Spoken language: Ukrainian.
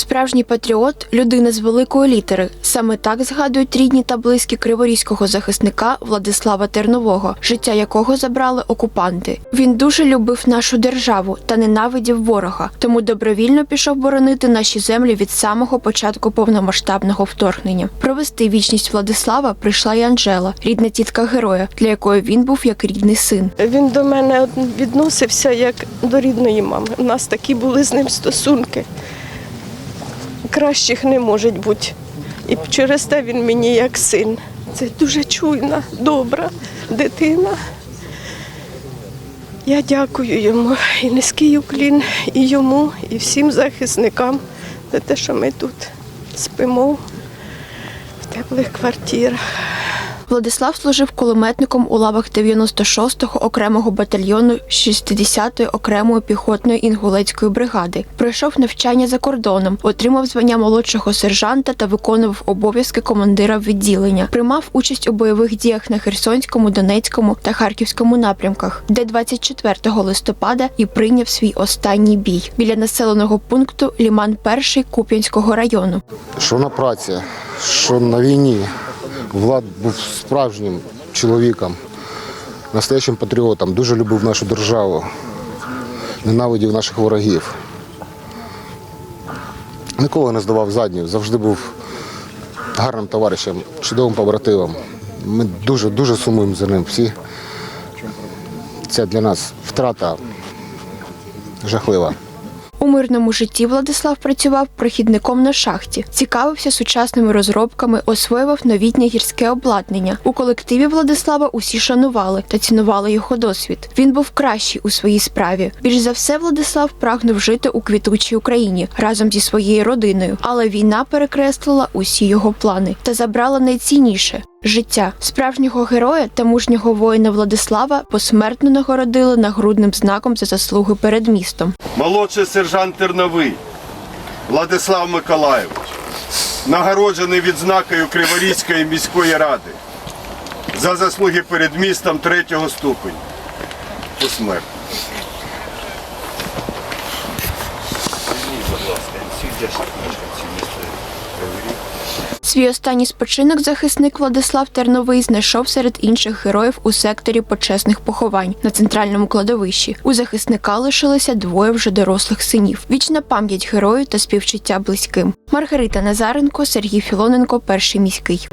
Справжній патріот людина з великої літери. Саме так згадують рідні та близькі криворізького захисника Владислава Тернового, життя якого забрали окупанти. Він дуже любив нашу державу та ненавидів ворога, тому добровільно пішов боронити наші землі від самого початку повномасштабного вторгнення. Провести вічність Владислава прийшла й Анжела, рідна тітка героя, для якої він був як рідний син. Він до мене відносився як до рідної мами. У нас такі були з ним стосунки. Кращих не може бути. І через те він мені як син. Це дуже чуйна, добра дитина. Я дякую йому і низький уклін і йому, і всім захисникам за те, що ми тут спимо в теплих квартирах. Владислав служив кулеметником у лавах 96-го окремого батальйону 60-ї окремої піхотної інгулецької бригади. Пройшов навчання за кордоном, отримав звання молодшого сержанта та виконував обов'язки командира відділення. Приймав участь у бойових діях на Херсонському, Донецькому та Харківському напрямках, де 24 листопада і прийняв свій останній бій біля населеного пункту Ліман 1 Куп'янського району. що на праці, що на війні. Влад був справжнім чоловіком, настоящим патріотом, дуже любив нашу державу, ненавидів наших ворогів. Ніколи не здавав задніх, завжди був гарним товаришем, чудовим побратимом. Ми дуже дуже сумуємо за ним всі. Це для нас втрата жахлива. У мирному житті Владислав працював прохідником на шахті, цікавився сучасними розробками, освоював новітнє гірське обладнання. У колективі Владислава усі шанували та цінували його досвід. Він був кращий у своїй справі. Більш за все, Владислав прагнув жити у квітучій Україні разом зі своєю родиною, але війна перекреслила усі його плани та забрала найцінніше. Життя справжнього героя та мужнього воїна Владислава посмертно нагородили нагрудним знаком за заслуги перед містом. молодший сержант Терновий Владислав Миколайович, нагороджений відзнакою Криворізької міської ради за заслуги перед містом третього ступеня. Посмертно. Свій останній спочинок захисник Владислав Терновий знайшов серед інших героїв у секторі почесних поховань на центральному кладовищі. У захисника лишилося двоє вже дорослих синів. Вічна пам'ять герою та співчуття близьким. Маргарита Назаренко, Сергій Філоненко, перший міський.